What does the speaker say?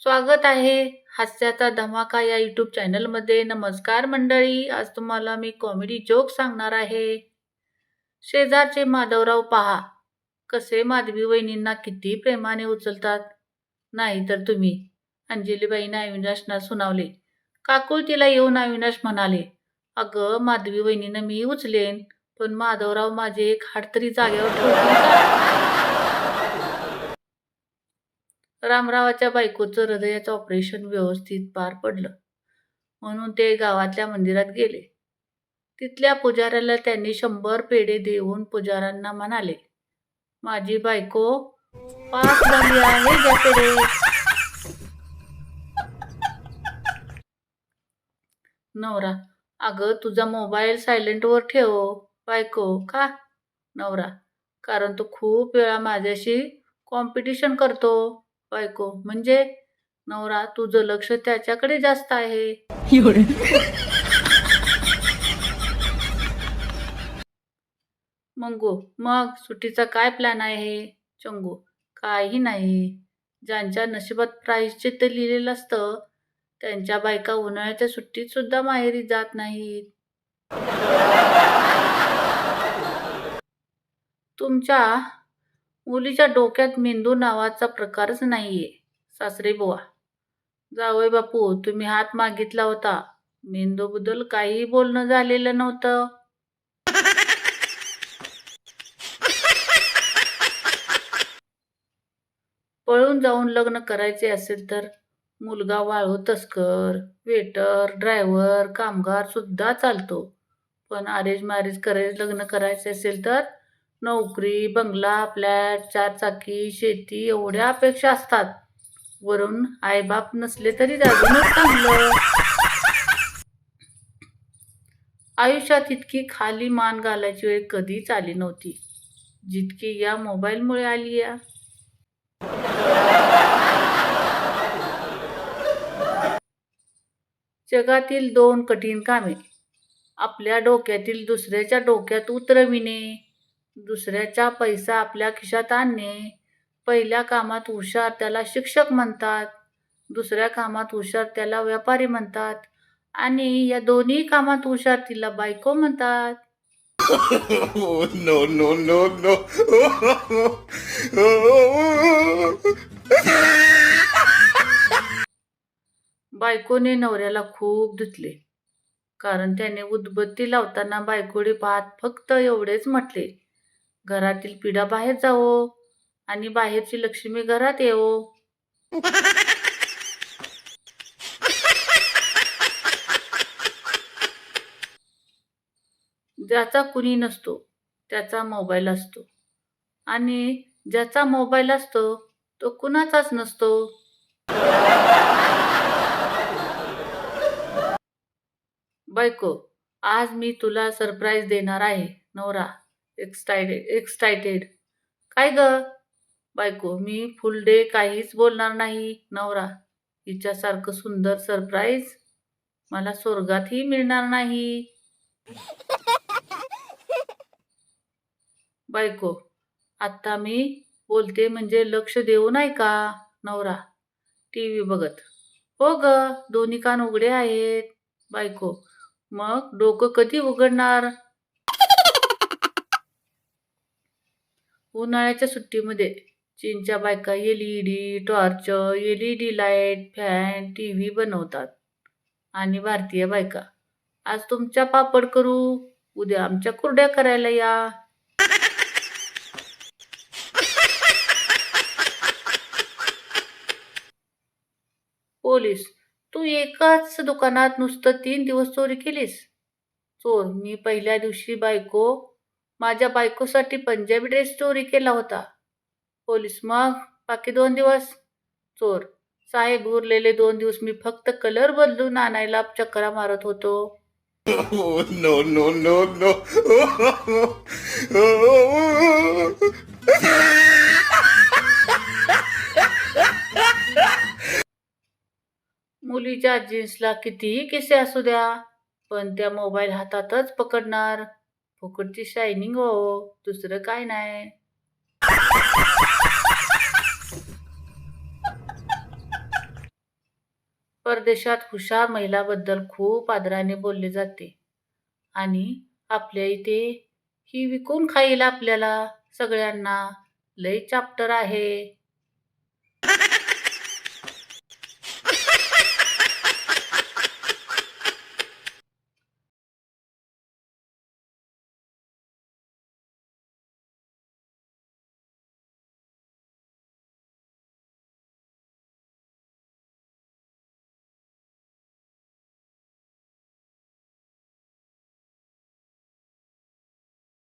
स्वागत आहे हास्याचा धमाका या यूट्यूब चॅनलमध्ये. नमस्कार मंडळी आज तुम्हाला मी कॉमेडी जोक सांगणार आहे. शेजारचे माधवराव पहा कसे माधवी वहिनींना किती प्रेमाने उचलतात. नाही तर तुम्ही अंजलीबाईने अविनाशना सुनावले. काकुळतीला येऊन अविनाश म्हणाले अगं माधवी वहिनीनं मी उचलेन पण माधवराव माझे एक हाड तरी जागेवर ठेवतील रामरावाच्या बायकोचं हृदयाचं ऑपरेशन व्यवस्थित पार पडलं. म्हणून ते गावातल्या मंदिरात गेले. तिथल्या पुजाऱ्याला त्यांनी शंभर पेढे देऊन पुजाऱ्यांना म्हणाले माझी बायको पास झाली आहे ज्या पेढे नवरा अगं तुझा मोबाईल सायलेंटवर ठेव बायको का नवरा कारण तो खूप वेळा माझ्याशी कॉम्पिटिशन करतो. बायको म्हणजे? नवरा तुझं लक्ष त्याच्याकडे जास्त आहे. मंगू मग सुट्टीचा काय प्लॅन आहे? चंगू काही नाही. ज्यांच्या नशिबात प्रायश्चित्त लिहिलेलं असतं त्यांच्या बायका उन्हाळ्याच्या सुट्टीत सुद्धा माहेरी जात नाहीत. तुमच्या मुलीच्या डोक्यात मेंदू नावाचा प्रकारच नाहीये. सासरे बुवा. जावय बापू तुम्ही हात मागितला होता. मेंदूबद्दल काहीही बोलणं झालेलं नव्हतं. पळून जाऊन लग्न करायचे असेल तर मुलगा वाळू तस्कर वेटर ड्रायव्हर कामगार सुद्धा चालतो. पण अरेंज मॅरेज करायचं लग्न करायचे असेल तर नोकरी बंगला फ्लॅट चारचाकी शेती एवढ्या अपेक्षा असतात. वरून आईबाप नसले तरी अजूनच चांगलं. आयुष्यात इतकी खाली मान घालायची वेळ कधीच आली नव्हती. जितकी या मोबाईलमुळे आली या. जगातील दोन कठीण कामे. आपल्या डोक्यातील दुसऱ्याच्या डोक्यात उतरविणे. दुसऱ्याचा पैसा आपल्या खिशात आणणे. पहिल्या कामात हुशार त्याला शिक्षक म्हणतात. दुसऱ्या कामात हुशार त्याला व्यापारी म्हणतात. आणि या दोन्ही कामात हुशार तिला बायको म्हणतात. no, no, no, no. बायकोने नवऱ्याला खूप धुतले. कारण त्याने उदबत्ती लावताना बायकोडे पाहत फक्त एवढेच म्हटले. घरातील पिढा बाहेर जावो आणि बाहेरची लक्ष्मी घरात येवो. ज्याचा कुणी नसतो त्याचा मोबाईल असतो. आणि ज्याचा मोबाईल असतो तो कुणाचाच नसतो. बायको आज मी तुला सरप्राईज देणार आहे नवरा. एक्सटायटेड एक्सटायटेड काय ग? बायको मी फुल डे काहीच बोलणार नाही नवरा. हिच्यासारखं सुंदर सरप्राईज मला स्वर्गातही मिळणार नाही. बायको आत्ता मी बोलते म्हणजे लक्ष देऊ नाही का नवरा? टी व्ही बघत. हो ग दोन्ही कान उघडे आहेत. बायको मग डोकं कधी उघडणार? उन्हाळ्याच्या सुट्टीमध्ये चीनच्या बायका L E D torch L E D light fan T V बनवतात. आणि भारतीय बायका आज तुमच्या पापड करू उद्या आमच्या कुरड्या करायला या. पोलीस तू एकाच दुकानात नुसतं तीन दिवस चोरी केलीस? चोर मी पहिल्या दिवशी बायको माझ्या बायकोसाठी पंजाबी ड्रेस चोरी केला होता. पोलीस मग? बाकी दोन दिवस? चोर. साहेब उरलेले दोन दिवस मी फक्त कलर बदलून आणायला चक्रा मारत होतो. No, no, no, no. मुलीच्या जीन्सला कितीही किसे असू द्या पण त्या मोबाईल हातातच पकडणार. फुकटची शायनिंग हो दुसरं काय नाही. परदेशात हुशार महिलाबद्दल खूप आदराने बोलले जाते. आणि आपल्या इथे ही विकून खाईल आपल्याला सगळ्यांना. लय चाप्टर आहे.